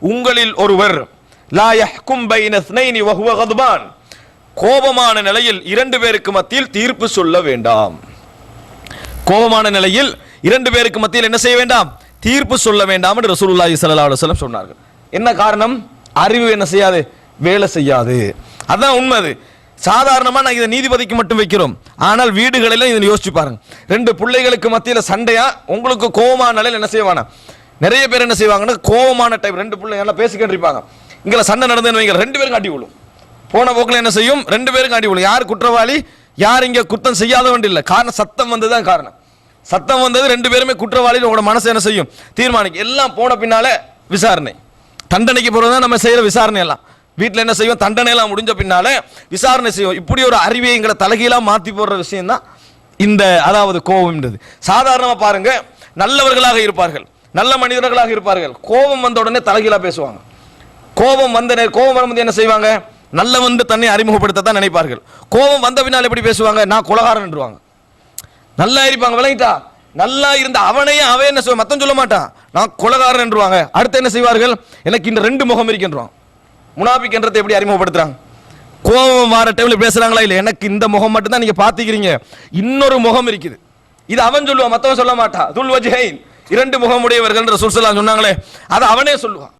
உங்களில் ஒருவர் கோபமான நிலையில் இரண்டு பேருக்கு மத்தியில் தீர்ப்பு சொல்ல வேண்டாம். கோபமான நிலையில் இரண்டு பேருக்கு மத்தியில் என்ன செய்ய வேண்டாம்? தீர்ப்பு சொல்ல வேண்டாம் என்று ரசூலுல்லாஹி ஸல்லல்லாஹு அலைஹி வஸல்லம் சொன்னார்கள். என்ன காரணம்? அறிவு என்ன செய்யாது? வேலை செய்யாது. அதான் உண்மை அது. சாதாரணமா நான் இதை நீதிபதிக்கு மட்டும் வைக்கிறோம். ஆனால் வீடுகளிலும் இதை யோசிச்சு பாருங்க. ரெண்டு பிள்ளைகளுக்கு மத்தியில் சண்டையா? உங்களுக்கு கோபமான நிலையில் என்ன செய்வானா நிறைய பேர் என்ன செய்வாங்கன்னா கோபமான டைப் ரெண்டு பிள்ளைங்க எல்லாம் பேசிக்கிட்டு இருப்பாங்க. இங்கே சண்டை நடந்துன்னு வைங்க ரெண்டு பேரும் காட்டி விழும். போன போக்கில் என்ன செய்யும்? ரெண்டு பேரும் காட்டி விழும். யார் குற்றவாளி? யார் இங்கே குற்றம் செய்யாதவன் இல்லை. காரணம் சத்தம் வந்ததுதான் காரணம். சத்தம் வந்தது ரெண்டு பேருமே குற்றவாளி உங்களோட மனசு என்ன செய்யும்? தீர்மானிக்கும். எல்லாம் போன பின்னாலே விசாரணை. தண்டனைக்கு போகிறது தான் நம்ம செய்கிற விசாரணை எல்லாம். வீட்டில் என்ன செய்வோம் தண்டனை எல்லாம் முடிஞ்ச பின்னாலே விசாரணை செய்வோம் இப்படி ஒரு அறிவியை எங்களை தலைகீழாக மாற்றி போடுற விஷயம் தான் இந்த அதாவது கோபம்ன்றது. சாதாரணமாக பாருங்கள் நல்லவர்களாக இருப்பார்கள். நல்ல மனிதர்களாக இருப்பார்கள். கோபம் வந்த உடனே தலைகீழாக பேசுவாங்க. கோபம் வந்த கோபம் வரும்போது என்ன செய்வாங்க? நல்ல வந்து தன்னை அறிமுகப்படுத்த தான் நினைப்பார்கள். கோபம் வந்த பின்னால் எப்படி பேசுவாங்க? நான் குலகாரன்ருவாங்க நல்லா இருப்பாங்க விளங்கிட்டா? நல்லா இருந்த அவனையே அவன் என்ன செய்வான் மத்தம் சொல்ல மாட்டான். நான் குலகாரன் என்றுவாங்க. அடுத்து என்ன செய்வார்கள்? எனக்கு இந்த ரெண்டு முகம் இருக்கின்றான் முனாபிக் என்றதை எப்படி அறிமுகப்படுத்துறாங்க? கோபம் வார டைம்ல பேசுறாங்களா இல்லை எனக்கு இந்த முகம் மட்டும் தான் நீங்க பாத்துக்கிறீங்க இன்னொரு முகம் இருக்குது. இது அவன் சொல்லுவான் மத்தவன் சொல்ல மாட்டான். துல் வஜ்ஹைன். இரண்டு முகமுடையவர்கள் ரசூல் சொன்னாங்களே அதை அவனே சொல்லுவான்.